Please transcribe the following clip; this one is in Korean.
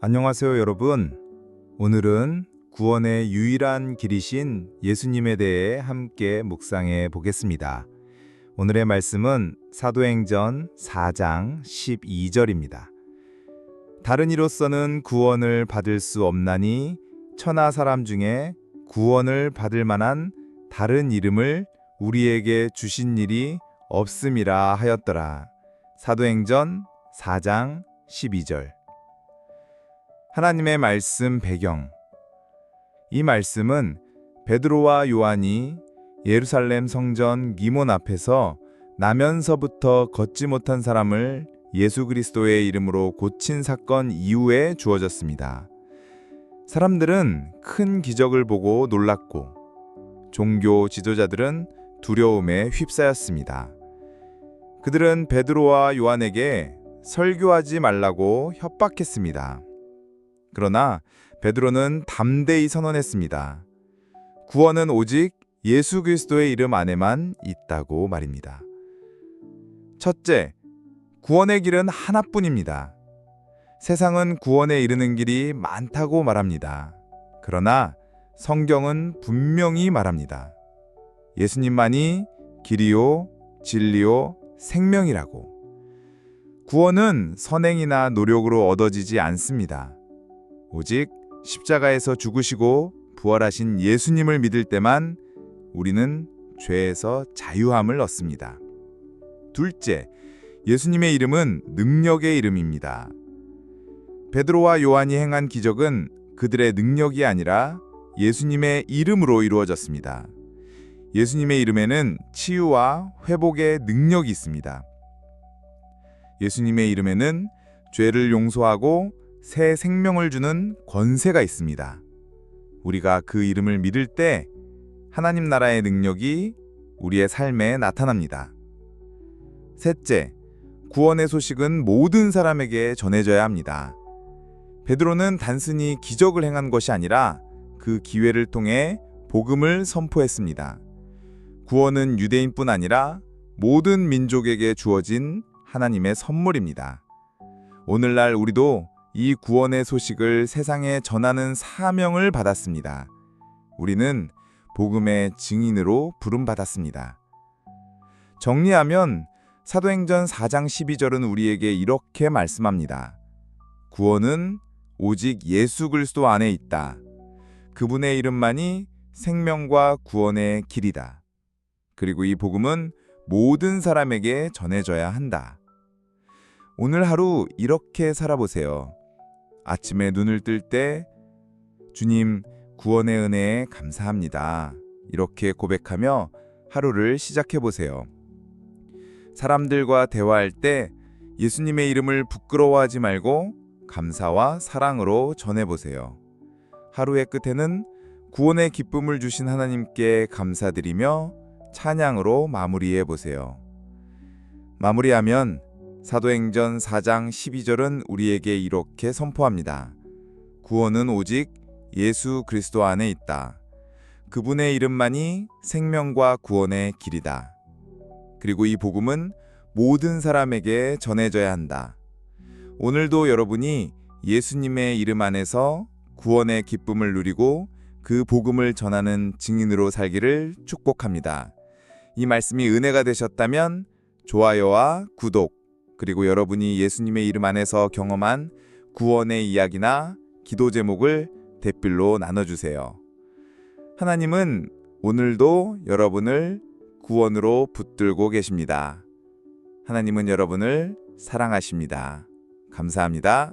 안녕하세요, 여러분. 오늘은 구원의 유일한 길이신 예수님에 대해 함께 묵상해 보겠습니다. 오늘의 말씀은 사도행전 4장 12절입니다. 다른 이로서는 구원을 받을 수 없나니 천하 사람 중에 구원을 받을 만한 다른 이름을 우리에게 주신 일이 없음이라 하였더라. 사도행전 4장 12절. 하나님의 말씀 배경. 이 말씀은 베드로와 요한이 예루살렘 성전 기몬 앞에서 나면서부터 걷지 못한 사람을 예수 그리스도의 이름으로 고친 사건 이후에 주어졌습니다. 사람들은 큰 기적을 보고 놀랐고 종교 지도자들은 두려움에 휩싸였습니다. 그들은 베드로와 요한에게 설교하지 말라고 협박했습니다. 그러나 베드로는 담대히 선언했습니다. 구원은 오직 예수 그리스도의 이름 안에만 있다고 말입니다. 첫째, 구원의 길은 하나뿐입니다. 세상은 구원에 이르는 길이 많다고 말합니다. 그러나 성경은 분명히 말합니다. 예수님만이 길이요, 진리요, 생명이라고. 구원은 선행이나 노력으로 얻어지지 않습니다. 오직 십자가에서 죽으시고 부활하신 예수님을 믿을 때만 우리는 죄에서 자유함을 얻습니다. 둘째, 예수님의 이름은 능력의 이름입니다. 베드로와 요한이 행한 기적은 그들의 능력이 아니라 예수님의 이름으로 이루어졌습니다. 예수님의 이름에는 치유와 회복의 능력이 있습니다. 예수님의 이름에는 죄를 용서하고 새 생명을 주는 권세가 있습니다. 우리가 그 이름을 믿을 때 하나님 나라의 능력이 우리의 삶에 나타납니다. 셋째, 구원의 소식은 모든 사람에게 전해져야 합니다. 베드로는 단순히 기적을 행한 것이 아니라 그 기회를 통해 복음을 선포했습니다. 구원은 유대인뿐 아니라 모든 민족에게 주어진 하나님의 선물입니다. 오늘날 우리도 이 구원의 소식을 세상에 전하는 사명을 받았습니다. 우리는 복음의 증인으로 부름받았습니다. 정리하면 사도행전 4장 12절은 우리에게 이렇게 말씀합니다. 구원은 오직 예수 그리스도 안에 있다. 그분의 이름만이 생명과 구원의 길이다. 그리고 이 복음은 모든 사람에게 전해져야 한다. 오늘 하루 이렇게 살아보세요. 아침에 눈을 뜰 때 주님 구원의 은혜에 감사합니다. 이렇게 고백하며 하루를 시작해 보세요. 사람들과 대화할 때 예수님의 이름을 부끄러워하지 말고 감사와 사랑으로 전해 보세요. 하루의 끝에는 구원의 기쁨을 주신 하나님께 감사드리며 찬양으로 마무리해 보세요. 마무리하면 사도행전 4장 12절은 우리에게 이렇게 선포합니다. 구원은 오직 예수 그리스도 안에 있다. 그분의 이름만이 생명과 구원의 길이다. 그리고 이 복음은 모든 사람에게 전해져야 한다. 오늘도 여러분이 예수님의 이름 안에서 구원의 기쁨을 누리고 그 복음을 전하는 증인으로 살기를 축복합니다. 이 말씀이 은혜가 되셨다면 좋아요와 구독, 그리고 여러분이 예수님의 이름 안에서 경험한 구원의 이야기나 기도 제목을 댓글로 나눠주세요. 하나님은 오늘도 여러분을 구원으로 붙들고 계십니다. 하나님은 여러분을 사랑하십니다. 감사합니다.